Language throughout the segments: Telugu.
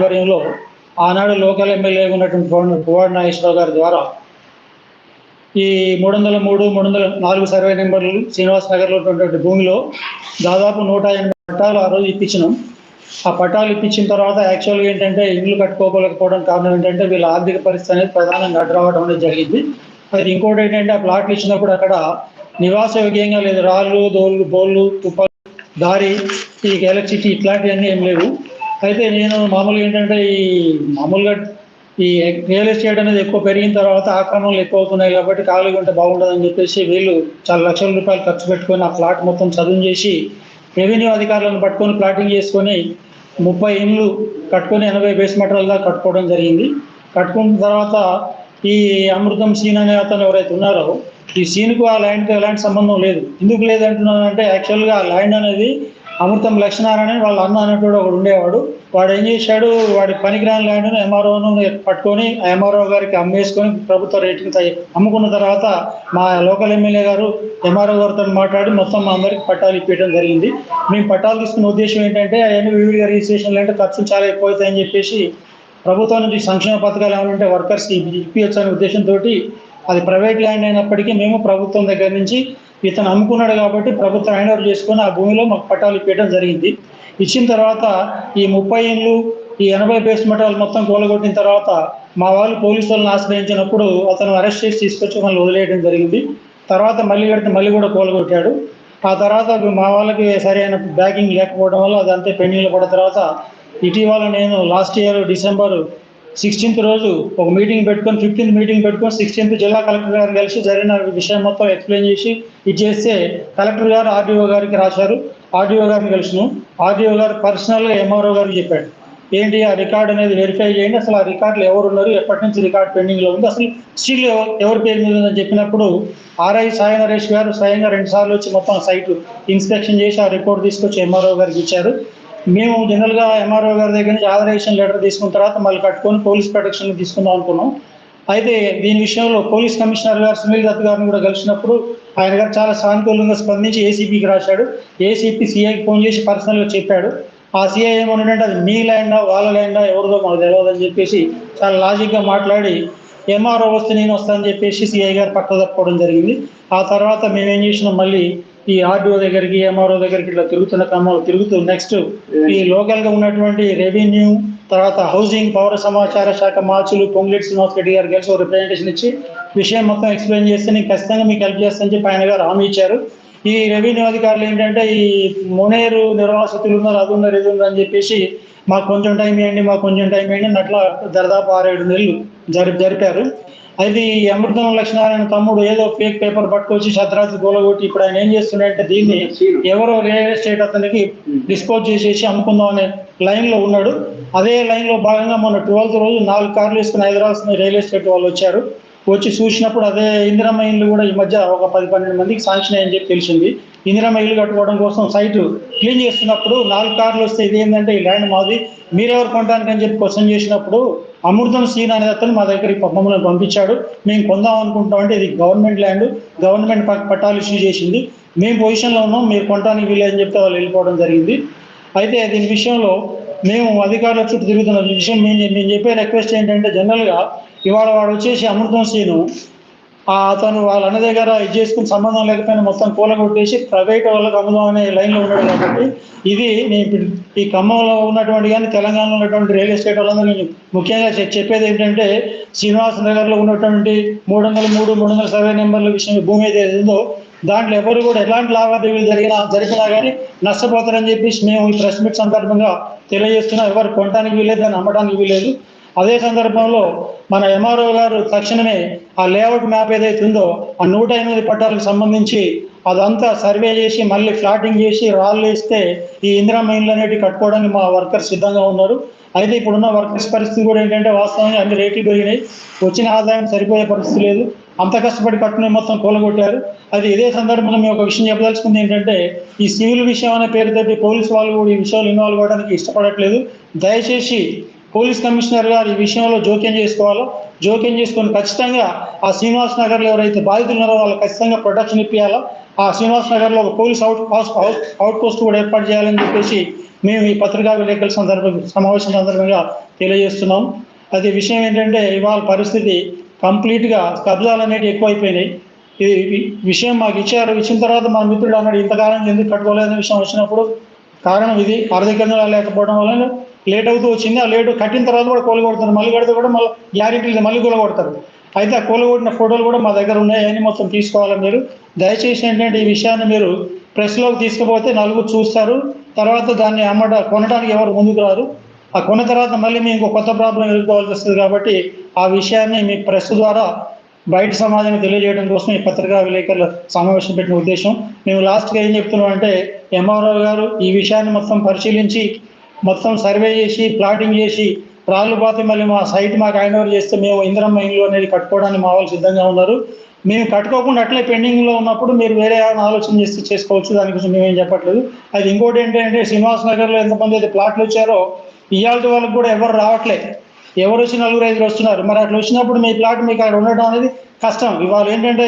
ఆధ్వర్యంలో ఆనాడు లోకల్ ఎమ్మెల్యే ఉన్నటువంటి పువ్వాడ- నాగేశ్వరరావు గారి ద్వారా ఈ మూడు వందల మూడు మూడు వందల నాలుగు సర్వే నెంబర్లు శ్రీనివాస్ నగర్లో ఉన్నటువంటి భూమిలో దాదాపు నూట ఎనభై పట్టాలు ఆ రోజు ఇప్పించినాం. ఆ పట్టాలు ఇప్పించిన తర్వాత యాక్చువల్గా ఏంటంటే ఇండ్లు కట్టుకోకపోలేకపోవడం కారణం ఏంటంటే వీళ్ళ ఆర్థిక పరిస్థితి అనేది ప్రధానంగా అడ్డరావడం అనేది జరిగింది. అది ఇంకోటి ఏంటంటే ఆ ప్లాట్లు ఇచ్చినప్పుడు అక్కడ నివాస యోగ్యంగా లేదు. రాళ్ళు దోళ్ళు బోళ్ళు తుప్పలు దారి ఈ ఎలక్ట్రిసిటీ ఇట్లాంటివన్నీ ఏం లేవు. అయితే నేను మామూలుగా ఏంటంటే ఈ మామూలుగా ఈ రియల్ ఎస్టేట్ అనేది ఎక్కువ పెరిగిన తర్వాత ఆక్రమణలు ఎక్కువ అవుతున్నాయి కాబట్టి ఖాళీగా ఉంటే బాగుండదని చెప్పేసి వీళ్ళు చాలా లక్షల రూపాయలు ఖర్చు పెట్టుకొని ఆ ప్లాట్ మొత్తం చదువు చేసి రెవెన్యూ అధికారులను పట్టుకొని ప్లాటింగ్ చేసుకొని ముప్పై ఇండ్లు కట్టుకొని ఎనభై బేస్ మెటర్ల దాకా కట్టుకోవడం జరిగింది. కట్టుకున్న తర్వాత ఈ అమృతం సీన్ అనే అతను ఎవరైతే ఉన్నారో ఈ సీన్కు ఆ ల్యాండ్కి ఎలాంటి సంబంధం లేదు. ఎందుకు లేదంటున్నానంటే యాక్చువల్గా ఆ ల్యాండ్ అనేది అమృతం లక్ష్మీనారాయణ వాళ్ళ అన్న అనేటువంటి ఒకడు ఉండేవాడు. వాడు ఏం చేశాడు? వాడి పనికిరాని ల్యాండ్ను ఎంఆర్ఓను పట్టుకొని ఎంఆర్ఓ గారికి అమ్మేసుకొని ప్రభుత్వ రేటింగ్ అమ్ముకున్న తర్వాత మా లోకల్ ఎమ్మెల్యే గారు ఎంఆర్ఓ గారితో మాట్లాడి మొత్తం మా అందరికి పట్టాలు ఇప్పించడం జరిగింది. మేము పట్టాలు తీసుకున్న ఉద్దేశం ఏంటంటే అవన్నీ వివిధ రిజిస్ట్రేషన్లు అంటే ఖర్చులు చాలా ఎక్కువ చెప్పేసి ప్రభుత్వం నుంచి సంక్షేమ పథకాలు ఏమైనా వర్కర్స్కి ఇప్పించచ్చు అనే ఉద్దేశంతో అది ప్రైవేట్ ల్యాండ్ అయినప్పటికీ మేము ప్రభుత్వం దగ్గర నుంచి ఇతను అమ్ముకున్నాడు కాబట్టి ప్రభుత్వం హ్యాండ్ ఓవర్ చేసుకొని ఆ భూమిలో మాకు పట్టాలు ఇప్పించడం జరిగింది. ఇచ్చిన తర్వాత ఈ ముప్పై ఇండ్లు ఈ ఎనభై బేస్ మొత్తం కూలగొట్టిన తర్వాత మా వాళ్ళు పోలీసు వాళ్ళని ఆశ్రయించినప్పుడు అతను అరెస్ట్ చేసి తీసుకొచ్చి మళ్ళీ వదిలేయడం జరిగింది. తర్వాత మళ్ళీ కడితే మళ్ళీ కూడా కూలగొట్టాడు. ఆ తర్వాత మా వాళ్ళకి సరైన బ్యాకింగ్ లేకపోవడం వల్ల అదంతా పెండింగ్లో పడిన తర్వాత ఇటీవల నేను లాస్ట్ ఇయర్ డిసెంబర్ సిక్స్టీన్త్ రోజు ఒక మీటింగ్ పెట్టుకొని ఫిఫ్టీన్త్ మీటింగ్ పెట్టుకొని సిక్స్టీన్త్ జిల్లా కలెక్టర్ గారు కలిసి జరిగిన విషయం మొత్తం ఎక్స్ప్లెయిన్ చేసి ఇది చేస్తే కలెక్టర్ గారు ఆర్డీఓ గారికి రాశారు. ఆర్డీఓ గారిని కలిసినాం ఆర్డీఓ గారు పర్సనల్గా ఎంఆర్ఓ గారికి చెప్పాడు. ఏంటి ఆ రికార్డ్ అనేది వెరిఫై చేయండి అసలు ఆ రికార్డులు ఎవరు ఉన్నారు ఎప్పటి నుంచి రికార్డ్ పెండింగ్లో ఉంది అసలు స్టిల్ ఎవరి పేరు మీద ఉందని చెప్పినప్పుడు ఆర్ఐ సాయి నరేష్ గారు స్వయంగా రెండుసార్లు వచ్చి మొత్తం సైట్ ఇన్స్పెక్షన్ చేసి ఆ రిపోర్ట్ తీసుకొచ్చి ఎంఆర్ఓ గారికి ఇచ్చారు. మేము జనరల్గా ఎంఆర్ఓ గారి దగ్గర నుంచి ఆథరైజేషన్ లెటర్ తీసుకున్న తర్వాత మళ్ళీ కట్టుకొని పోలీస్ ప్రొటెక్షన్ తీసుకుందాం అనుకున్నాం. అయితే దీని విషయంలో పోలీస్ కమిషనర్ గారు సునీల్ దత్ గారిని కూడా కలిసినప్పుడు ఆయన గారు చాలా సానుకూలంగా స్పందించి ఏసీపీకి రాశాడు. ఏసీపీ సిఐకి ఫోన్ చేసి పర్సనల్గా చెప్పాడు. ఆ సీఐ ఏమన్నాడంటే అది మీ ల్యాండా వాళ్ళ ల్యాండా ఎవరిదో మాకు తెలియదని చెప్పేసి చాలా లాజిక్గా మాట్లాడి ఎంఆర్ఓ వస్తే నేను వస్తానని చెప్పేసి సిఐ గారు పక్క తప్పుకోవడం జరిగింది. ఆ తర్వాత మేము ఏం చేసినాం మళ్ళీ ఈ ఆర్డీఓ దగ్గరికి ఎంఆర్ఓ దగ్గరికి ఇట్లా తిరుగుతున్న క్రమంలో తిరుగుతూ నెక్స్ట్ ఈ లోకల్గా ఉన్నటువంటి రెవెన్యూ తర్వాత హౌసింగ్ పౌర సమాచార శాఖ మార్చులు పొంగులేటి శ్రీనివాస్ రెడ్డి గారు కలిసి ఒక రిప్రజెంటేషన్ ఇచ్చి విషయం మొత్తం ఎక్స్ప్లెయిన్ చేస్తే నేను ఖచ్చితంగా మీకు హెల్ప్ చేస్తానని చెప్పి ఆయన గారు హామీ ఇచ్చారు. ఈ రెవెన్యూ అధికారులు ఏంటంటే ఈ మునేరు నిర్వాసితులు ఉన్నారు అది ఉన్నారు ఇది ఉన్నారు అని చెప్పేసి మాకు కొంచెం టైం ఇవ్వండి మాకు కొంచెం టైం ఇవ్వండి అని అట్లా దరిదాపు ఆరేడు నెలలు జరి జరిపారు. అయితే ఈ అమృతం లక్ష్మీనారాయణ తమ్ముడు ఏదో ఫేక్ పేపర్ పట్టుకొచ్చి శతరాత్రి గోలగొట్టి ఇప్పుడు ఆయన ఏం చేస్తున్నాడంటే దీన్ని ఎవరో రియల్ ఎస్టేట్ అతనికి డిస్పోజ్ చేసేసి అమ్ముకుందాం అనే లైన్లో ఉన్నాడు. అదే లైన్లో భాగంగా మొన్న ట్వెల్త్ రోజు నాలుగు కార్లు వేసుకుని హైదరాబాద్ రైల్వే ఎస్టేట్ వాళ్ళు వచ్చారు. వచ్చి చూసినప్పుడు అదే ఇందిరమ్మ ఇల్లు కూడా ఈ మధ్య ఒక పది పన్నెండు మందికి శాంక్షన్ అయ్యని చెప్పి తెలిసింది. ఇందిరమ్మ ఇల్లు కట్టుకోవడం కోసం సైట్ క్లీన్ చేస్తున్నప్పుడు నాలుగు కార్లు వస్తే ఇది ఏంటంటే ఈ ల్యాండ్ మాది మీరెవరు కొనడానికి అని చెప్పి క్వశ్చన్ చేసినప్పుడు అమృతం సీన్ అనే అతను మా దగ్గరికి మమ్మల్ని పంపించాడు. మేము కొందాం అనుకుంటాం అంటే ఇది గవర్నమెంట్ ల్యాండ్ గవర్నమెంట్ పట్టాలు ఇష్యూ చేసింది. మేము పొజిషన్లో ఉన్నాం మీరు కొనడానికి వీలేదని చెప్తే వాళ్ళు వెళ్ళిపోవడం జరిగింది. అయితే దీని విషయంలో మేము అధికారుల చుట్టూ తిరుగుతున్న. విషయం మేము మేము చెప్పే రిక్వెస్ట్ ఏంటంటే జనరల్గా ఇవాళ వాడు వచ్చేసి అమృతం సీను. అతను వాళ్ళ అన్న దగ్గర ఇది చేసుకుని సంబంధం లేకపోయినా మొత్తం కూలగొట్టేసి ప్రైవేట్ వాళ్ళకి అమ్ముదాం అనే లైన్లో ఉన్నాడు కాబట్టి ఇది నేను ఈ ఖమ్మంలో ఉన్నటువంటి కానీ తెలంగాణలో ఉన్నటువంటి రియల్ ఎస్టేట్ వాళ్ళందరూ నేను ముఖ్యంగా చెప్పేది ఏంటంటే శ్రీనివాస నగర్లో ఉన్నటువంటి మూడు వందల మూడు మూడు వందల సర్వే నెంబర్ల విషయం భూమి ఏదైతే ఉందో దాంట్లో ఎవరు కూడా ఎలాంటి లావాదేవీలు జరిగినా జరిగినా కానీ నష్టపోతారని చెప్పేసి మేము ఈ ప్రెస్ మీట్ సందర్భంగా తెలియజేస్తున్నాం. ఎవరు కొనడానికి వీలేదు దాన్ని అమ్మడానికి వీలేదు అదే సందర్భంలో మన ఎంఆర్ఓ గారు తక్షణమే ఆ లేఅవుట్ మ్యాప్ ఏదైతే ఉందో ఆ నూట ఎనిమిది పట్టాలకు సంబంధించి అదంతా సర్వే చేసి మళ్ళీ ఫ్లాటింగ్ చేసి రాళ్ళు వేస్తే ఈ ఇందిరా మైన్లు అనేటివి కట్టుకోవడానికి మా వర్కర్స్ సిద్ధంగా ఉన్నారు. అయితే ఇప్పుడున్న వర్కర్స్ పరిస్థితి కూడా ఏంటంటే వాస్తవంగా అన్ని రేట్లు పెరిగినాయి. వచ్చిన ఆదాయం సరిపోయే పరిస్థితి లేదు. అంత కష్టపడి కట్టుకునే మొత్తం కూలగొట్టారు. అది ఇదే సందర్భంగా మేము ఒక విషయం చెప్పదలుచుకుంది ఏంటంటే ఈ సివిల్ విషయం అనే పేరు తప్పి పోలీస్ వాళ్ళు కూడా ఈ విషయంలో ఇన్వాల్వ్ అవ్వడానికి ఇష్టపడట్లేదు. దయచేసి పోలీస్ కమిషనర్ గారు ఈ విషయంలో జోక్యం చేసుకోవాలో. జోక్యం చేసుకొని ఖచ్చితంగా ఆ శ్రీనివాస్ నగర్లో ఎవరైతే బాధితులు ఉన్నారో వాళ్ళు ఖచ్చితంగా ప్రొటెక్షన్ ఇప్పించాలో ఆ శ్రీనివాస్ నగర్లో ఒక police out house out out post కూడా ఏర్పాటు చేయాలని చెప్పేసి మేము ఈ పత్రికా విలేకరుల సందర్భంగా సమావేశం సందర్భంగా తెలియజేస్తున్నాం. అది విషయం ఏంటంటే ఇవాళ పరిస్థితి కంప్లీట్గా కబ్జాలు అనేవి ఎక్కువైపోయినాయి. ఇది వి- విషయం మాకు ఇచ్చారు. ఇచ్చిన తర్వాత మా మిత్రుడు అన్నాడు ఇంతకాలం ఎందుకు కట్టుకోలేదనే విషయం వచ్చినప్పుడు కారణం ఇది. ఆర్థికంగా లేకపోవడం వల్ల లేట్ అవుతూ వచ్చింది. ఆ లేట్ కట్టిన తర్వాత కూడా కూలగొడతారు మళ్ళీ కడితే కూడా మళ్ళీ గ్యారెంటీ మళ్ళీ కూలగొడతారు అయితే ఆ కూలగొట్టిన ఫోటోలు కూడా మా దగ్గర ఉన్నాయి. అన్ని మొత్తం తీసుకోవాలి మీరు దయచేసి ఏంటంటే ఈ విషయాన్ని మీరు ప్రెస్లోకి తీసుకుపోతే నలుగురు చూస్తారు. తర్వాత దాన్ని అమ్మట కొనడానికి ఎవరు ముందుకు రారు. ఆ కొన్న తర్వాత మళ్ళీ మీకు కొత్త ప్రాబ్లం ఎదుర్కోవాల్సి వస్తుంది కాబట్టి ఆ విషయాన్ని మీ ప్రెస్ ద్వారా బయట సమాజానికి తెలియజేయడం కోసం ఈ పత్రికా విలేకరుల సమావేశం పెట్టిన ఉద్దేశం. మేము లాస్ట్గా ఏం చెప్తున్నాం అంటే ఎంఆర్ఓ గారు ఈ విషయాన్ని మొత్తం పరిశీలించి మొత్తం సర్వే చేసి ప్లాటింగ్ చేసి రాళ్ళుపోతే మళ్ళీ మా సైట్ మాకు హ్యాండ్ ఓవర్ చేస్తే మేము ఇంద్రమ్మ ఇల్లు అనేది కట్టుకోవడానికి మా వాళ్ళు సిద్ధంగా ఉన్నారు. మేము కట్టుకోకుండా అట్లే పెండింగ్లో ఉన్నప్పుడు మీరు వేరే ఏమైనా ఆలోచన చేస్తే చేసుకోవచ్చు దాని గురించి మేమేం చెప్పట్లేదు. అది ఇంకోటి ఏంటంటే శ్రీనివాస్ నగర్లో ఎంతమంది అయితే ప్లాట్లు వచ్చారో ఇవాళ వాళ్ళకి కూడా ఎవరు రావట్లేదు ఎవరు వచ్చి నలుగురు ఐదుగురు వస్తున్నారు. మరి అట్లా వచ్చినప్పుడు మీ ప్లాట్ మీకు అక్కడ ఉండడం అనేది కష్టం. ఇవాళ ఏంటంటే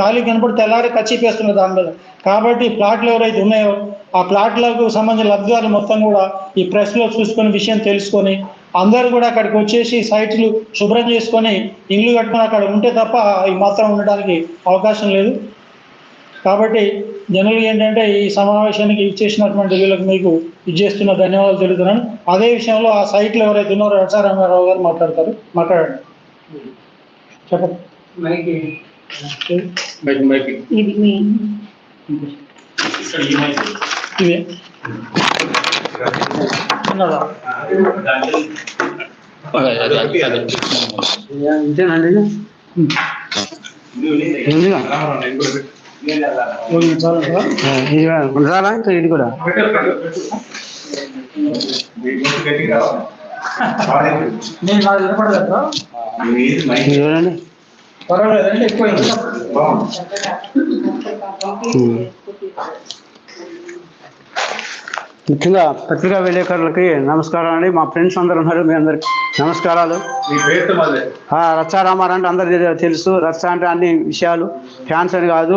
ఖాళీ కనపడి తెల్లారి కచ్చిపేస్తున్నారు దాని మీద. కాబట్టి ప్లాట్లు ఎవరైతే ఉన్నాయో ఆ ప్లాట్లకు సంబంధించిన లబ్ధిదారులు మొత్తం కూడా ఈ ప్రెస్లో చూసుకొని విషయం తెలుసుకొని అందరూ కూడా అక్కడికి వచ్చేసి సైట్లు శుభ్రం చేసుకొని ఇల్లు కట్టుకొని అక్కడ ఉంటే తప్ప ఈ మాత్రం ఉండడానికి అవకాశం లేదు. కాబట్టి జనరల్ ఏంటంటే ఈ సమావేశానికి ఇచ్చేసినటువంటి వీళ్ళకి మీకు ఇచ్చేస్తున్న ధన్యవాదాలు తెలుపుతున్నాను. అదే విషయంలో ఆ సైట్లో ఎవరైతే ఉన్నారో రచారామారావు గారు మాట్లాడతారు. మాట్లాడండి. చెప్పండి. మైక్. మైక్ ఇది మీ ఇవే ఇంతేనండి ఉండాలా ఇంకా ఇది కూడా చూడండి పర్వాలేదండి ఎక్కువ ముఖ్యంగా పత్రికా విలేకరులకి నమస్కారం అండి. మా ఫ్రెండ్స్ అందరూ ఉన్నారు మీ అందరికి నమస్కారాలు. మీ పేరుతో మళ్ళీ ఆ, రచ్చా రామారావు అంటే అందరికీ తెలుసు. రచ్చ అంటే అన్ని విషయాలు. ఫ్యాన్స్ అని కాదు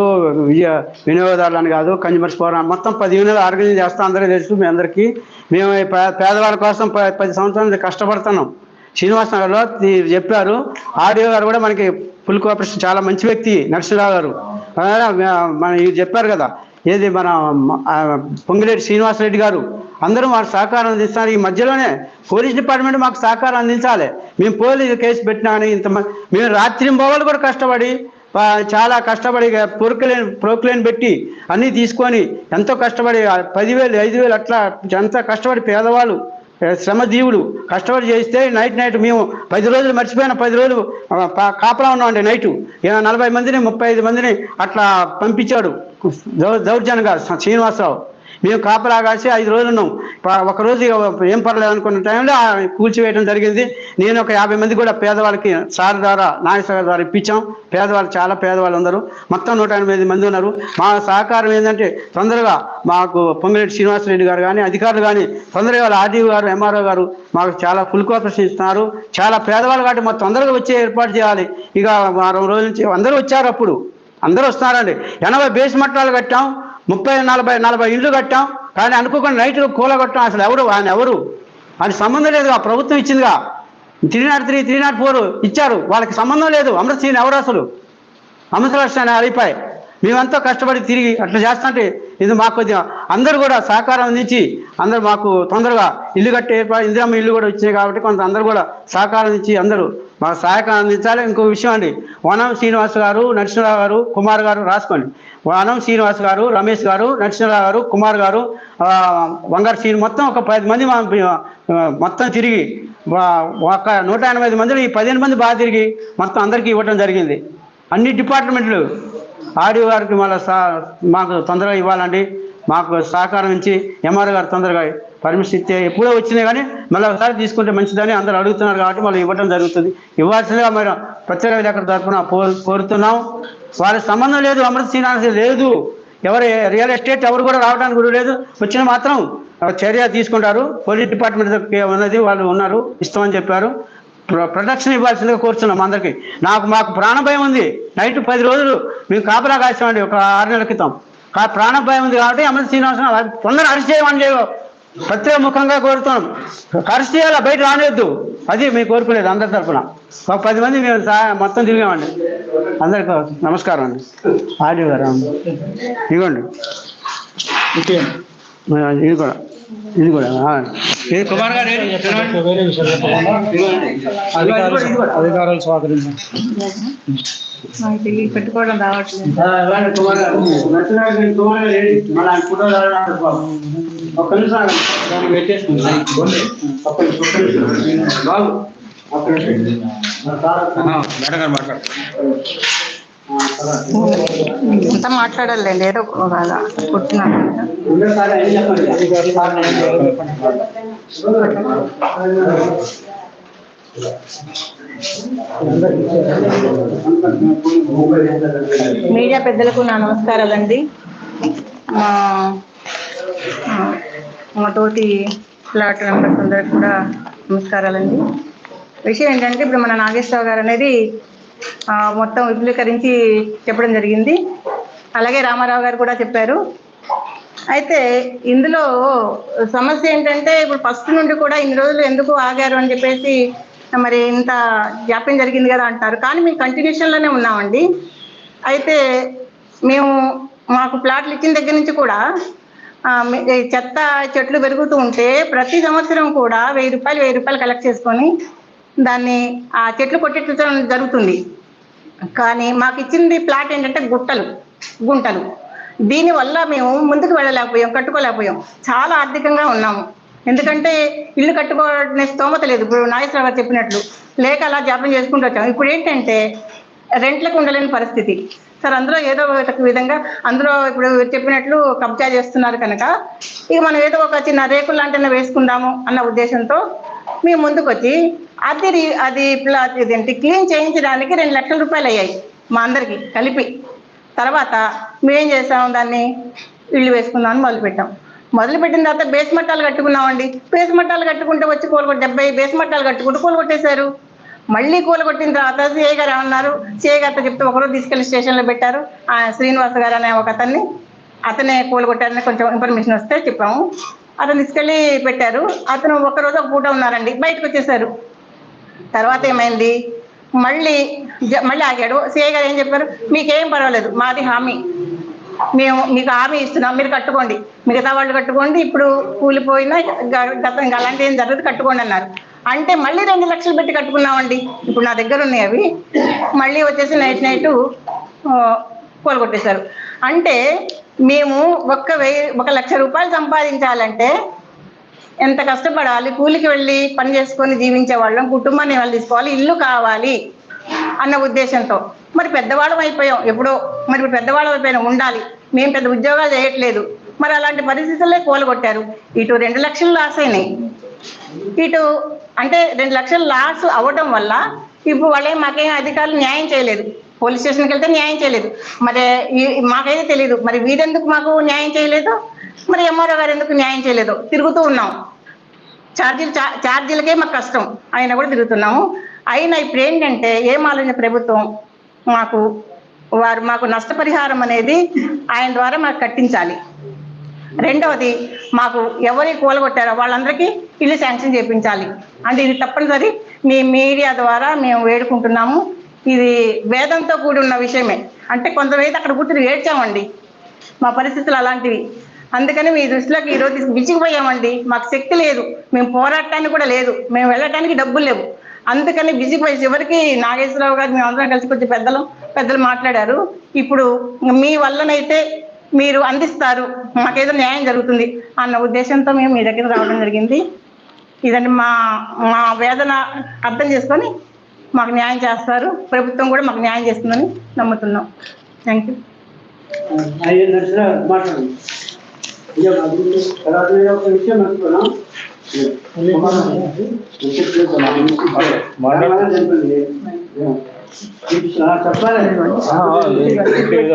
వినియోగదారులు అని కాదు కన్జ్యూమర్స్ ఫోరం మొత్తం పది యూనిట్లు ఆర్గనైజ్ చేస్తాం అందరికీ తెలుసు మీ అందరికీ. మేము పేదవాళ్ళ కోసం పది సంవత్సరాల కష్టపడుతున్నాం. శ్రీనివాస్ నగర్లో చెప్పారు. ఆడియో గారు కూడా మనకి ఫుల్ కోఆపరేషన్. చాలా మంచి వ్యక్తి నరసింహరావు గారు. మన ఇది చెప్పారు కదా ఏది మన పొంగిరెడ్డి శ్రీనివాసరెడ్డి గారు అందరూ వారు సహకారం అందిస్తున్నారు ఈ మధ్యలోనే పోలీస్ డిపార్ట్మెంట్ మాకు సహకారం అందించాలి. మేము పోలీసు కేసు పెట్టినా కానీ ఇంత మేము రాత్రి పోవాలి కూడా కష్టపడి చాలా కష్టపడి పొరుకులేని ప్రోక్లేన్ పెట్టి అన్నీ తీసుకొని ఎంతో కష్టపడి పదివేలు ఐదు వేలు అట్లా ఎంత కష్టపడి పేదవాళ్ళు శ్రమజీవులు కష్టపడి చేస్తే నైట్ నైట్ మేము పది రోజులు మర్చిపోయిన పది రోజులు పా- కాపలా ఉన్నామండి నైటు. నలభై మందిని ముప్పై ఐదు మందిని అట్లా పంపించాడు. దౌర్జన్ దౌర్జన్యంగా శ్రీనివాసరావు. మేము కాపలా కాసి ఐదు రోజులు ఉన్నాం ఒక రోజు ఏం పర్లేదు అనుకున్న టైంలో కూల్చివేయడం జరిగింది. నేను ఒక యాభై మంది కూడా పేదవాళ్ళకి సార్ ద్వారా నాగేశ్వర ద్వారా ఇప్పించాం. పేదవాళ్ళు చాలా పేదవాళ్ళు ఉన్నారు మొత్తం నూట ఎనిమిది మంది ఉన్నారు. మా సహకారం ఏంటంటే తొందరగా మాకు పొంగిరెడ్డి శ్రీనివాసరెడ్డి గారు కానీ అధికారులు కానీ తొందరగా ఆర్డీఓ గారు ఎంఆర్ఓ గారు మాకు చాలా ఫుల్ కోఆపరేషన్ ఇస్తున్నారు. చాలా పేదవాళ్ళు కాబట్టి మాకు తొందరగా వచ్చే ఏర్పాటు చేయాలి. ఇక వారం రోజుల నుంచి అందరూ వచ్చారు అప్పుడు. అందరూ వస్తున్నారండి. ఎనభై బేస్ మట్టాలు కట్టాం ముప్పై నలభై నలభై ఇళ్ళు కట్టాం కానీ అనుకోకుండా నైట్ కూల అసలు ఎవరు ఆయన ఎవరు? అని సంబంధం లేదుగా ప్రభుత్వం ఇచ్చిందిగా. Three nought three three nought four ఇచ్చారు. వాళ్ళకి సంబంధం లేదు. అమృతసీన్ ఎవరు అసలు? అమృతరాష్ట్రాన్ని అయిపోయి మేమంతా కష్టపడి తిరిగి అట్లా చేస్తుంటే ఇది మాకు కొద్దిగా అందరూ కూడా సహకారం అందించి అందరూ మాకు తొందరగా ఇల్లు కట్టే ఇందిరమ్మ ఇల్లు కూడా వచ్చినాయి కాబట్టి కొంత అందరూ కూడా సహకారం ఇచ్చి అందరూ మా సహాయకారం అందించాలి. ఇంకో విషయం అండి. వనం శ్రీనివాస్ గారు నరసింహరావు గారు కుమార్ గారు రాసుకోండి. వనం శ్రీనివాస్ గారు రమేష్ గారు నరసింహరావు గారు కుమార్ గారు వంగారు శ్రీని మొత్తం ఒక పది మంది మా మొత్తం తిరిగి ఒక నూట ఎనభై ఐదు మందిలో ఈ పదిహేను మంది బాగా తిరిగి మొత్తం అందరికీ ఇవ్వడం జరిగింది. అన్ని డిపార్ట్మెంట్లు ఆడియో గారికి మళ్ళీ మాకు తొందరగా ఇవ్వాలండి. మాకు సహకారం ఇచ్చి ఎంఆర్ గారు తొందరగా పర్మిషన్ ఇస్తే ఎప్పుడో వచ్చినా కానీ మళ్ళీ ఒకసారి తీసుకుంటే మంచిదని అందరూ అడుగుతున్నారు కాబట్టి మళ్ళీ ఇవ్వడం జరుగుతుంది. ఇవ్వాల్సిందిగా మనం ప్రత్యేక విలేకరుల తరఫున కోరుతున్నాం. వాళ్ళకి సంబంధం లేదు అమృత శ్రీనివాస లేదు. ఎవరు రియల్ ఎస్టేట్ ఎవరు కూడా రావడానికి కూడా లేదు. వచ్చిన మాత్రం చర్య తీసుకుంటారు. పోలీస్ డిపార్ట్మెంట్ ఉన్నది వాళ్ళు ఉన్నారు ఇస్తామని చెప్పారు. ప్రొటెక్షన్ ఇవ్వాల్సిందిగా కోరుతున్నాం అందరికి. నాకు మాకు ప్రాణ భయం ఉంది. నైట్ పది రోజులు మేము కాపలా కాసామండి ఒక ఆరు నెలల క్రితం. కా ప్రాణ భయం ఉంది కాబట్టి అమృత శ్రీనివాసరావు తొందర అరెస్ట్ చేయమని ప్రత్యేక ముఖంగా కోరుతున్నాం. చేయాలా బయట రానివద్దు అది మేము కోరుకునేది అందరి తరఫున ఒక పది మంది మేము మొత్తం తిరిగామండి. అందరికి నమస్కారం అండి. ఆడియో గారు ఇదిగోండి. ఇది కూడా ఇది కూడా. ఇది కుమార్ గారు అధికారులు పెట్టుకోవడం రావట్లేదు. కుమార్ గారు. కుమార్ గారు ఒక్క నిమిషం. దాన్ని. బాబు, ఒక్క నిమిషం. ఇంత మాట్లాడాలండి. ఏదో చెప్పండి. మీడియా పెద్దలకు నా నమస్కారాలండి. మా తోటి ఫ్లాట్ మెంబర్స్ అందరికి కూడా నమస్కారాలండి. విషయం ఏంటంటే ఇప్పుడు మన నాగేశ్వరరావు గారు అనేది మొత్తం విపులీకరించి చెప్పడం జరిగింది. అలాగే రామారావు గారు కూడా చెప్పారు. అయితే ఇందులో సమస్య ఏంటంటే ఇప్పుడు ఫస్ట్ నుండి కూడా ఇన్ని రోజులు ఎందుకు ఆగారు అని చెప్పేసి మరి ఇంత జాప్యం జరిగింది కదా అంటారు. కానీ మేము కంటిన్యూషన్లోనే ఉన్నామండి. అయితే మేము మాకు ప్లాట్లు ఇచ్చిన దగ్గర నుంచి కూడా చెత్త చెట్లు పెరుగుతూ ఉంటే ప్రతి సంవత్సరం కూడా వెయ్యి రూపాయలు వెయ్యి రూపాయలు కలెక్ట్ చేసుకొని దాన్ని ఆ చెట్లు కొట్టేటం జరుగుతుంది. కానీ మాకు ఇచ్చింది ప్లాట్ ఏంటంటే గుట్టలు గుంటలు. దీనివల్ల మేము ముందుకు వెళ్ళలేకపోయాం కట్టుకోలేకపోయాం. చాలా ఆర్థికంగా ఉన్నాము. ఎందుకంటే ఇల్లు కట్టుకోవడానికి స్తోమత లేదు. ఇప్పుడు నాగేశ్వరరావు గారు చెప్పినట్లు లేక అలా జాప్యం చేసుకుంటూ వచ్చాం. ఇప్పుడు ఏంటంటే రెంట్లకు ఉండలేని పరిస్థితి. సార్ అందులో ఏదో ఒక విధంగా అందులో ఇప్పుడు చెప్పినట్లు కబ్జా చేస్తున్నారు కనుక ఇక మనం ఏదో ఒక చిన్న రేకులు లాంటివి వేసుకుందాము అన్న ఉద్దేశంతో మేము ముందుకు వచ్చి అది అది ప్లా- ఇదేంటి క్లీన్ చేయించడానికి రెండు లక్షల రూపాయలు అయ్యాయి మా అందరికి కలిపి. తర్వాత మేమేం చేసాం దాన్ని? ఇల్లు వేసుకుందామని మొదలుపెట్టాం. మొదలు పెట్టిన తర్వాత బేస్ మట్టాలు కట్టుకున్నామండి. బేస్ మట్టాలు కట్టుకుంటే వచ్చి కూలగొట్టి డెబ్బై బేస్ మట్టాలు కట్టుకుంటూ కూలగొట్టేశారు మళ్ళీ కూలగొట్టిన తర్వాత సిఐ గారు ఏమన్నారు? సిఐ గారితో చెప్తే ఒకరోజు తీసుకెళ్ళి స్టేషన్లో పెట్టారు. ఆ శ్రీనివాస్ గారు అనే ఒక అతన్ని అతనే కూలగొట్టారని కొంచెం ఇన్ఫర్మేషన్ వస్తే చెప్పాము. అతను తీసుకెళ్ళి పెట్టారు. అతను ఒకరోజు ఒక పూట ఉన్నారండి. బయటకు వచ్చేసారు. తర్వాత ఏమైంది? మళ్ళీ మళ్ళీ ఆగాడు. సిఐ గారు ఏం చెప్పారు? మీకేం పర్వాలేదు. మాది హామీ. మేము మీకు హామీ ఇస్తున్నాం. మీరు కట్టుకోండి. మిగతా వాళ్ళు కట్టుకోండి. ఇప్పుడు కూలిపోయినా గ- గతం అలాంటి ఏం జరగదు. కట్టుకోండి అన్నారు. అంటే మళ్ళీ రెండు లక్షలు పెట్టి కట్టుకున్నామండి. ఇప్పుడు నా దగ్గర ఉన్నాయి అవి. మళ్ళీ వచ్చేసి నైట్ నైట్ కోలుగొట్టేశారు అంటే మేము ఒక్క వెయ్యి ఒక లక్ష రూపాయలు సంపాదించాలంటే ఎంత కష్టపడాలి? కూలికి వెళ్ళి పని చేసుకొని జీవించే వాళ్ళం కుటుంబాన్ని వాళ్ళు తీసుకోవాలి? ఇల్లు కావాలి అన్న ఉద్దేశంతో. మరి పెద్దవాళ్ళం అయిపోయాం. ఎప్పుడో మరి ఇప్పుడు పెద్దవాళ్ళం అయిపోయినాం ఉండాలి. మేము పెద్ద ఉద్యోగాలు చేయట్లేదు. మరి అలాంటి పరిస్థితుల్లో కూలగొట్టారు ఇటు రెండు లక్షలు లాస్ అయినాయి. ఇటు అంటే రెండు లక్షలు లాస్ అవ్వడం వల్ల ఇప్పుడు వాళ్ళే మాకేం అధికారులు న్యాయం చేయలేదు. పోలీస్ స్టేషన్కి వెళ్తే న్యాయం చేయలేదు. మరి మాకైతే తెలియదు మరి వీరెందుకు మాకు న్యాయం చేయలేదు? మరి ఎంఆర్ఓ గారు ఎందుకు న్యాయం చేయలేదు? తిరుగుతూ ఉన్నాం. ఛార్జీలు ఛార్జీలకే మాకు కష్టం. అయినా కూడా తిరుగుతున్నాము. అయినా ఇప్పుడు ఏంటంటే ఏం ఆలోచన ప్రభుత్వం? మాకు వారు మాకు నష్టపరిహారం అనేది ఆయన ద్వారా మాకు కట్టించాలి. రెండవది మాకు ఎవరి కూలగొట్టారో వాళ్ళందరికీ ఇల్లు శాంక్షన్ చేయించాలి. అంటే ఇది తప్పనిసరి. మీ మీడియా ద్వారా మేము వేడుకుంటున్నాము. ఇది వేదంతో కూడి ఉన్న విషయమే. అంటే కొంతమైతే అక్కడ కూర్చుని ఏడ్చామండి. మా పరిస్థితులు అలాంటివి. అందుకని మీ దృష్టిలోకి ఈరోజు విసిగిపోయామండి. మాకు శక్తి లేదు. మేము పోరాటానికి కూడా లేదు. మేము వెళ్ళటానికి డబ్బులు లేవు. అందుకని విసిగిపోయి చివరికి నాగేశ్వరరావు గారు మేము అందరం కలిసి కొంచెం పెద్దలు పెద్దలు మాట్లాడారు. ఇప్పుడు మీ వల్లనైతే మీరు అందిస్తారు. మాకేదో న్యాయం జరుగుతుంది అన్న ఉద్దేశంతో మేము మీ దగ్గర రావడం జరిగింది. ఇదండి మా మా వేదన అర్థం చేసుకొని మాకు న్యాయం చేస్తారు. ప్రభుత్వం కూడా మాకు న్యాయం చేస్తుందని నమ్ముతున్నాం. థ్యాంక్ యూ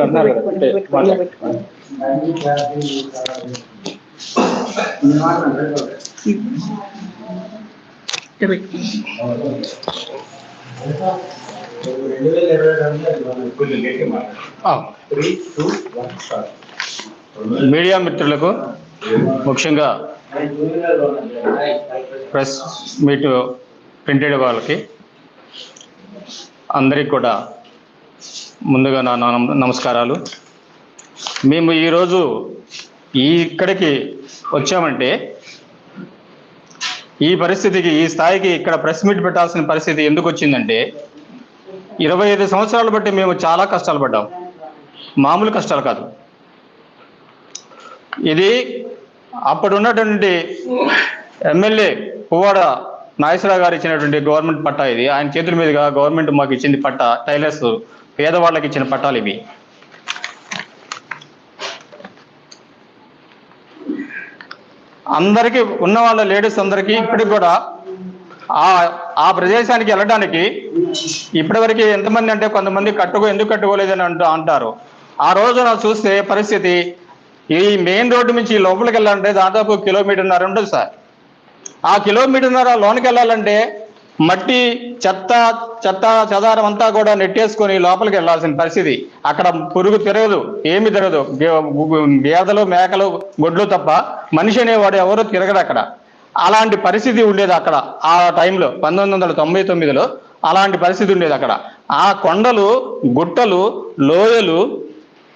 అన్నారు మీడియా మిత్రులకు ముఖ్యంగా ప్రెస్ మీట్ ప్రింటెడ్ వాళ్ళకి అందరికీ కూడా ముందుగా నా నమస్కారాలు. మేము ఈరోజు ఈ ఇక్కడికి వచ్చామంటే ఈ పరిస్థితికి ఈ స్థాయికి ఇక్కడ ప్రెస్ మీట్ పెట్టాల్సిన పరిస్థితి ఎందుకు వచ్చిందంటే ఇరవై ఐదు సంవత్సరాలు బట్టి మేము చాలా కష్టాలు పడ్డాం. మామూలు కష్టాలు కాదు. ఇది అప్పుడు ఉన్నటువంటి ఎమ్మెల్యే పువ్వాడ నాగేశ్వరరావు గారు ఇచ్చినటువంటి గవర్నమెంట్ పట్టా ఇది. ఆయన చేతుల మీదుగా గవర్నమెంట్ మాకు ఇచ్చింది పట్టా టైలర్స్ పేదవాళ్ళకి ఇచ్చిన పట్టాలు ఇవి. అందరికీ ఉన్న వాళ్ళ లేడీస్ అందరికీ ఇప్పటికి కూడా ఆ ఆ ప్రదేశానికి వెళ్ళడానికి ఇప్పటివరకు ఎంతమంది అంటే కొంతమంది కట్టుకో ఎందుకు కట్టుకోలేదని అంటూ అంటారు. ఆ రోజున చూస్తే పరిస్థితి ఈ మెయిన్ రోడ్డు నుంచి లోపలికి వెళ్ళాలంటే దాదాపు కిలోమీటర్న్నర ఉంటుంది సార్. ఆ కిలోమీటర్న్నర లోనికి వెళ్ళాలంటే మట్టి చెత్త చెత్త చెదారం అంతా కూడా నెట్టేసుకొని లోపలికి వెళ్ళాల్సిన పరిస్థితి. అక్కడ పురుగు తిరగదు ఏమి తిరగదు గేదలు గేదెలు మేకలు గొడ్లు తప్ప మనిషి అనేవాడు ఎవరు తిరగడు అక్కడ. అలాంటి పరిస్థితి ఉండేది అక్కడ ఆ టైంలో పంతొమ్మిది వందల తొంభై తొమ్మిదిలో అలాంటి పరిస్థితి ఉండేది అక్కడ. ఆ కొండలు గుట్టలు లోయలు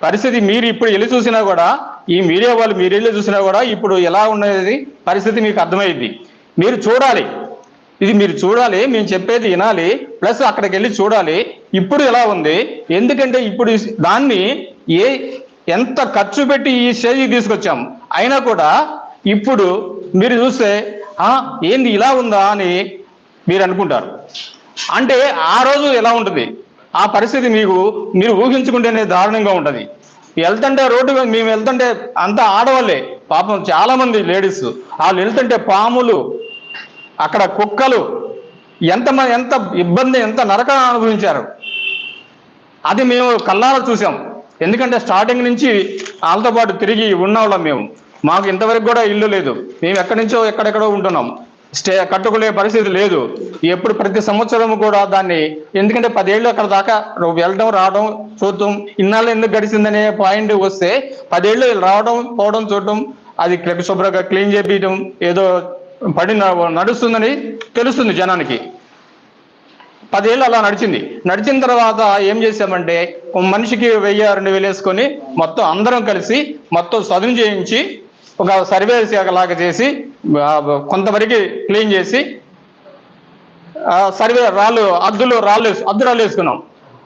పరిస్థితి మీరు ఇప్పుడు వెళ్ళి చూసినా కూడా ఈ మీడియా వాళ్ళు మీరు వెళ్ళి చూసినా కూడా ఇప్పుడు ఎలా ఉన్నది పరిస్థితి మీకు అర్థమైంది మీరు చూడాలి. ఇది మీరు చూడాలి మేము చెప్పేది వినాలి ప్లస్ అక్కడికి వెళ్ళి చూడాలి. ఇప్పుడు ఎలా ఉంది? ఎందుకంటే ఇప్పుడు దాన్ని ఏ ఎంత ఖర్చు పెట్టి ఈ స్టేజ్కి తీసుకొచ్చాం? అయినా కూడా ఇప్పుడు మీరు చూస్తే "ఆ, ఏంది ఇలా ఉందా అని మీరు అనుకుంటారు. అంటే ఆ రోజు ఎలా ఉంటుంది? ఆ పరిస్థితి మీకు మీరు ఊహించుకుంటేనే దారుణంగా ఉంటుంది. వెళ్తుంటే రోడ్డు మేము వెళ్తుంటే అంతా ఆడవాళ్ళే పాపం చాలా మంది లేడీస్. వాళ్ళు వెళ్తుంటే పాములు అక్కడ కుక్కలు ఎంత మ- ఎంత ఇబ్బంది ఎంత నరకం అనుభవించారు. అది మేము కళ్ళారా చూసాం ఎందుకంటే స్టార్టింగ్ నుంచి వాళ్ళతో పాటు తిరిగి ఉన్నవాళ్ళం మేము. మాకు ఇంతవరకు కూడా ఇల్లు లేదు. మేము ఎక్కడి నుంచో ఎక్కడెక్కడో ఉంటున్నాం. స్టే కట్టుకునే పరిస్థితి లేదు. ఎప్పుడు ప్రతి సంవత్సరం కూడా దాన్ని ఎందుకంటే పదేళ్ళు అక్కడ దాకా వెళ్ళడం రావడం చూడటం ఇన్నాళ్ళు ఎందుకు గడిచిందనే పాయింట్ వస్తే పదేళ్ళు రావడం పోవడం చూడటం అది శుభ్రంగా క్లీన్ చేపించడం ఏదో పడి నడుస్తుందని తెలుస్తుంది జనానికి. పదేళ్ళు అలా నడిచింది. నడిచిన తర్వాత ఏం చేసామంటే మనిషికి వెయ్యి రెండు వేలు వేసుకొని మొత్తం అందరం కలిసి మొత్తం చదును చేయించి ఒక సర్వే లాగా చేసి కొంతవరకు క్లీన్ చేసి సర్వే రాళ్ళు అద్దులు రాళ్ళు వేసు- అద్దు రాళ్ళు వేసుకున్నాం.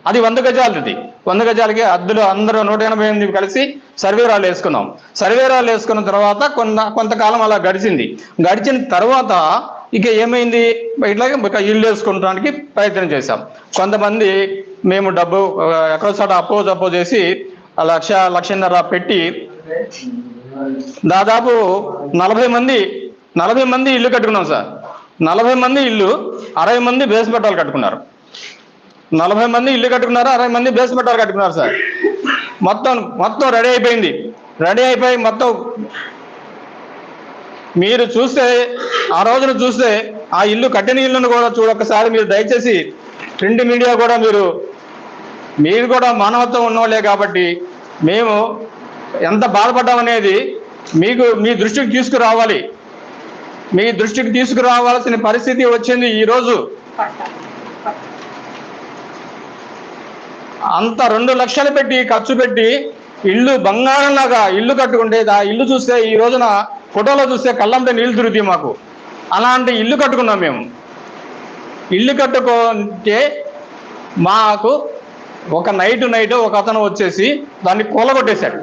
అది వంద గజాలది. వంద గజాలకి అద్దులు అందరూ నూట ఎనభై ఎనిమిది కలిసి సర్వే రాళ్ళు వేసుకున్నాం. సర్వే రాళ్ళు వేసుకున్న తర్వాత కొంత కొంతకాలం అలా గడిచింది. గడిచిన తర్వాత ఇక ఏమైంది? ఇట్లాగే ఒక ఇల్లు వేసుకోవడానికి ప్రయత్నం చేశాం. కొంతమంది మేము డబ్బు ఎక్కడో చోట అపోజ్ అపోజ్ చేసి ఆ లక్ష లక్షన్నర పెట్టి దాదాపు నలభై మంది నలభై మంది ఇల్లు కట్టుకున్నాం సార్. నలభై మంది ఇల్లు అరవై మంది బేస్ పట్టాలు కట్టుకున్నారు. నలభై మంది ఇల్లు కట్టుకున్నారు అరవై మంది బేస్మెంట్ పట్టాలు కట్టుకున్నారు సార్. మొత్తం మొత్తం రెడీ అయిపోయింది. రెడీ అయిపోయి మొత్తం మీరు చూస్తే ఆ రోజున చూస్తే ఆ ఇల్లు కట్టిన ఇల్లును కూడా చూడొక్కసారి మీరు దయచేసి ప్రింట్ మీడియా కూడా మీరు మీరు కూడా మానవత్వం ఉన్నవాళ్ళే కాబట్టి మేము ఎంత బాధపడ్డామనేది మీకు మీ దృష్టికి తీసుకురావాలి. మీ దృష్టికి తీసుకురావాల్సిన పరిస్థితి వచ్చింది ఈరోజు అంత రెండు లక్షలు పెట్టి ఖర్చు పెట్టి ఇల్లు బంగారంలాగా ఇల్లు కట్టుకుంటే ఆ ఇల్లు చూస్తే ఈ రోజున ఫోటోలో చూస్తే కళ్ళంటే నీళ్ళు తిరుగుతాయి మాకు. అలాంటి ఇల్లు కట్టుకున్నాం మేము. ఇల్లు కట్టుకుంటే మాకు ఒక నైట్ నైట్ ఒక అతను వచ్చేసి దాన్ని కూలగొట్టేశాడు.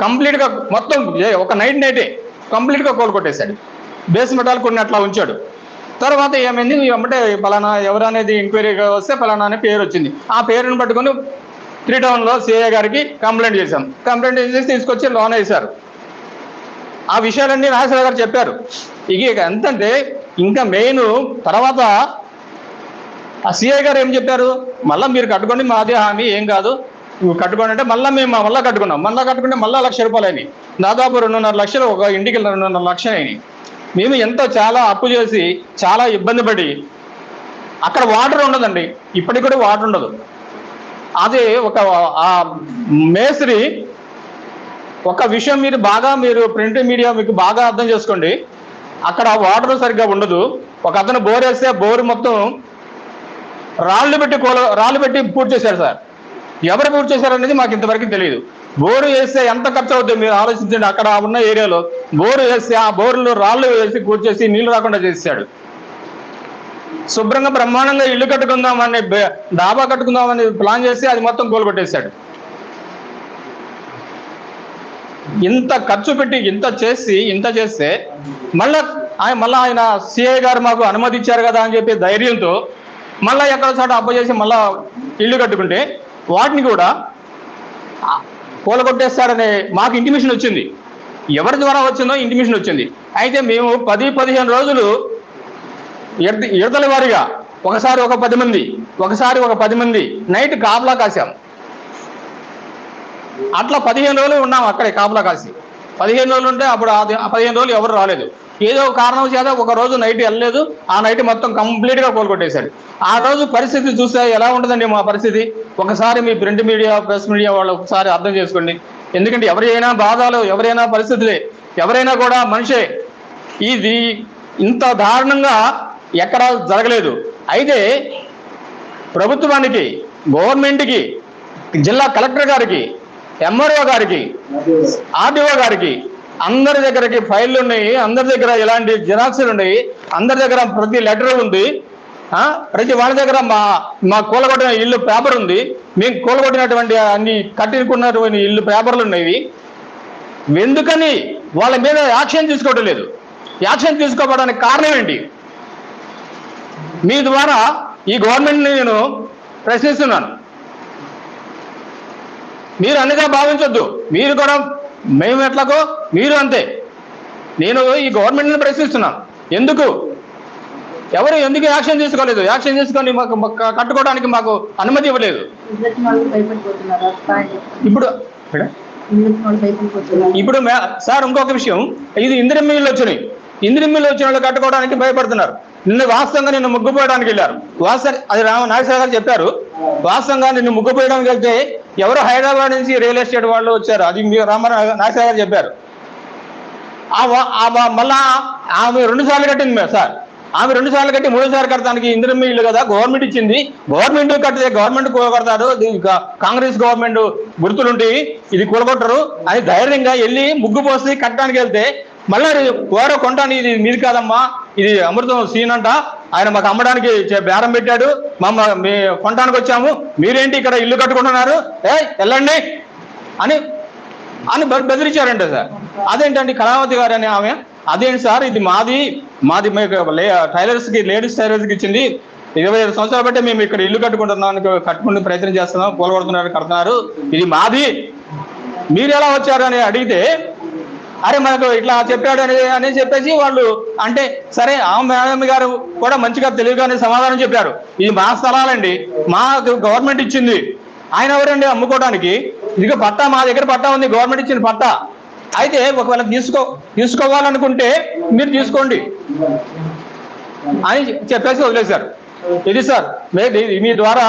కంప్లీట్గా మొత్తం ఏ- ఒక నైట్ నైటే కంప్లీట్గా కూలగొట్టేశాడు. బేస్మెంటాలు కొన్ని అట్లా ఉంచాడు. తర్వాత ఏమైంది? అంటే పలానా ఎవరనేది ఎంక్వైరీ వస్తే పలానా అనే పేరు వచ్చింది. ఆ పేరుని పట్టుకొని త్రీ టౌన్లో సిఐ గారికి కంప్లైంట్ చేశాం. కంప్లైంట్ చేసి తీసుకొచ్చి లోన్ వేశారు. ఆ విషయాలన్నీ నాగేశ్వర గారు చెప్పారు. ఇక ఇక ఎంతంటే ఇంకా మెయిన్ తర్వాత ఆ సిఐ గారు ఏం చెప్పారు? మళ్ళీ మీరు కట్టుకోండి మాదే హామీ ఏం కాదు. నువ్వు కట్టుకోండి అంటే మళ్ళీ మేము మళ్ళీ కట్టుకున్నాం. మళ్ళీ కట్టుకుంటే మళ్ళీ లక్ష రూపాయలు అయినాయి. దాదాపు రెండున్నర లక్షలు ఒక ఇంటికి రెండున్నర లక్షలు అయినాయి. మేము ఎంతో చాలా అప్పు చేసి చాలా ఇబ్బంది పడి అక్కడ వాటర్ ఉండదండి. ఇప్పటికి కూడా వాటర్ ఉండదు. అది ఒక ఆ మేస్త్రి ఒక విషయం మీరు బాగా మీరు ప్రింట్ మీడియా మీకు బాగా అర్థం చేసుకోండి. అక్కడ వాటర్ సరిగ్గా ఉండదు. ఒక అతను బోర్ వేస్తే బోర్ మొత్తం రాళ్ళు పెట్టి కోల రాళ్ళు పెట్టి పూర్తి చేశారు సార్. ఎవరు పూర్తి చేశారు అనేది మాకు ఇంతవరకు తెలియదు. బోరు వేస్తే ఎంత ఖర్చు అవుతుంది మీరు ఆలోచించండి. అక్కడ ఉన్న ఏరియాలో బోరు వేస్తే ఆ బోర్లు రాళ్ళు వేసి కూర్చేసి నీళ్ళు రాకుండా చేశాడు శుభ్రంగా బ్రహ్మాండంగా ఇల్లు కట్టుకుందామని డాబా కట్టుకుందామని ప్లాన్ చేసి అది మొత్తం కోలుకొట్టేశాడు ఇంత ఖర్చు పెట్టి ఇంత చేసి ఇంత చేస్తే మళ్ళా ఆయన మళ్ళా ఆయన సిఐ గారు మాకు అనుమతి ఇచ్చారు కదా అని చెప్పి ధైర్యంతో మళ్ళా ఎక్కడ చోట అప్పచేసి మళ్ళా ఇల్లు కట్టుకుంటే వాటిని కూడా కూలగొట్టేస్తారనే మాకు ఇంటిమేషన్ వచ్చింది. ఎవరి ద్వారా వచ్చిందో ఇంటిమేషన్ వచ్చింది. అయితే మేము పది పదిహేను రోజులు ఇడత ఇడతల వారిగా ఒకసారి ఒక పది మంది ఒకసారి ఒక పది మంది నైట్ కాపలా కాసాం అట్లా పదిహేను రోజులు ఉన్నాం అక్కడే కాపలా కాసి. పదిహేను రోజులు ఉంటే అప్పుడు పదిహేను రోజులు ఎవరు రాలేదు. ఏదో కారణం చేత ఒక రోజు నైట్ వెళ్ళలేదు. ఆ నైట్ మొత్తం కంప్లీట్గా కోలుకొట్టేశాడు. ఆ రోజు పరిస్థితి చూస్తే ఎలా ఉంటుందండి మా పరిస్థితి? ఒకసారి మీ ప్రింట్ మీడియా ప్రెస్ మీడియా వాళ్ళు ఒకసారి అర్థం చేసుకోండి. ఎందుకంటే ఎవరైనా బాధలు ఎవరైనా పరిస్థితులే ఎవరైనా కూడా మనిషే. ఇది ఇంత దారుణంగా ఎక్కడా జరగలేదు. అయితే ప్రభుత్వానికి గవర్నమెంట్కి జిల్లా కలెక్టర్ గారికి ఎంఆర్ఓ గారికి ఆర్డీఓ గారికి అందరి దగ్గరకి ఫైళ్ళు ఉన్నాయి అందరి దగ్గర ఎలాంటి జిరాక్స్లు ఉన్నాయి అందరి దగ్గర ప్రతి లెటర్ ఉంది ప్రతి వాళ్ళ దగ్గర మా మా కూలగొట్టిన ఇల్లు పేపర్ ఉంది. మేము కూలగొట్టినటువంటి అన్ని కట్టుకున్నటువంటి ఇల్లు పేపర్లు ఉన్నాయి. ఎందుకని వాళ్ళ మీద యాక్షన్ తీసుకోవడం లేదు. యాక్షన్ తీసుకోవడానికి కారణం ఏంటి? మీ ద్వారా ఈ గవర్నమెంట్ని నేను ప్రశ్నిస్తున్నాను. మీరు అన్నిగా భావించొద్దు. మీరు కూడా మేము ఎట్లాగో మీరు అంతే. నేను ఈ గవర్నమెంట్ని ప్రశ్నిస్తున్నాను ఎందుకు? ఎవరు ఎందుకు యాక్షన్ తీసుకోలేదు? యాక్షన్ తీసుకొని మాకు కట్టుకోవడానికి మాకు అనుమతి ఇవ్వలేదు. ఇప్పుడు ఇప్పుడు సార్ ఇంకొక విషయం. ఇది ఇందిరమ్మిళ్ళు వచ్చినాయి. ఇందిరమ్మిళ్ళు వచ్చిన వాళ్ళు కట్టుకోవడానికి భయపడుతున్నారు. నిన్న వాస్తవంగా నిన్ను ముగ్గుపోయడానికి వెళ్ళారు. వాస్తవ అది రామ నాగేశ్వర గారు చెప్పారు. వాస్తవంగా నిన్ను ముగ్గుపోయడానికి వెళ్తే ఎవరు హైదరాబాద్ నుంచి రియల్ ఎస్టేట్ వాళ్ళు వచ్చారు? అది మీ రామారావు నాగేశ్వర గారు చెప్పారు. ఆ మళ్ళా ఆమె రెండు సార్లు కట్టింది మేము సార్. ఆమె రెండు సార్లు కట్టి మూడు సార్లు కట్టడానికి ఇందిరమ్మ ఇల్లు కదా గవర్నమెంట్ ఇచ్చింది. గవర్నమెంట్ కట్టితే గవర్నమెంట్ కూలగొడతారు. ఇది కాంగ్రెస్ గవర్నమెంట్ గుర్తులుండి ఇది కూలగొట్టరు. అని ధైర్యంగా వెళ్ళి ముగ్గు పోసి కట్టడానికి వెళ్తే మళ్ళీ ఎవరో కొంటాను ఇది మీది కాదమ్మా. ఇది అమృతం సీన్ అంట. ఆయన మాకు అమ్మడానికి చే- బేరం పెట్టాడు. మమ్మ మీ కొనడానికి వచ్చాము. మీరేంటి ఇక్కడ ఇల్లు కట్టుకుంటున్నారు? ఏ వెళ్ళండి అని అని బెదిరించారంట సార్. అదేంటండి కళావతి గారు అని ఆమె? అదేంటి సార్? ఇది మాది మాది మీకు లే- టైలర్స్కి లేడీస్ టైలర్స్కి ఇచ్చింది. ఇరవై ఐదు సంవత్సరాలు బట్టి మేము ఇక్కడ ఇల్లు కట్టుకుంటున్నాం కట్టుకునే ప్రయత్నం చేస్తున్నాం. కూలగొడుతున్నారు కడుతున్నారు. ఇది మాది. మీరు ఎలా వచ్చారు అని అడిగితే అరే మనకు ఇట్లా చెప్పాడు అని అని చెప్పేసి వాళ్ళు అంటే సరే ఆమె మేడం గారు కూడా మంచిగా తెలివిగానే సమాధానం చెప్పారు. ఇది మా స్థలాలండి మాకు గవర్నమెంట్ ఇచ్చింది. ఆయన ఎవరండి అమ్ముకోవడానికి? ఇదిగో పట్టా మా దగ్గర పట్టా ఉంది గవర్నమెంట్ ఇచ్చిన పట్టా. అయితే ఒకవేళ తీసుకో తీసుకోవాలనుకుంటే మీరు తీసుకోండి. అని చెప్పేసి వదిలేశారు. ఇది సార్ మీ ద్వారా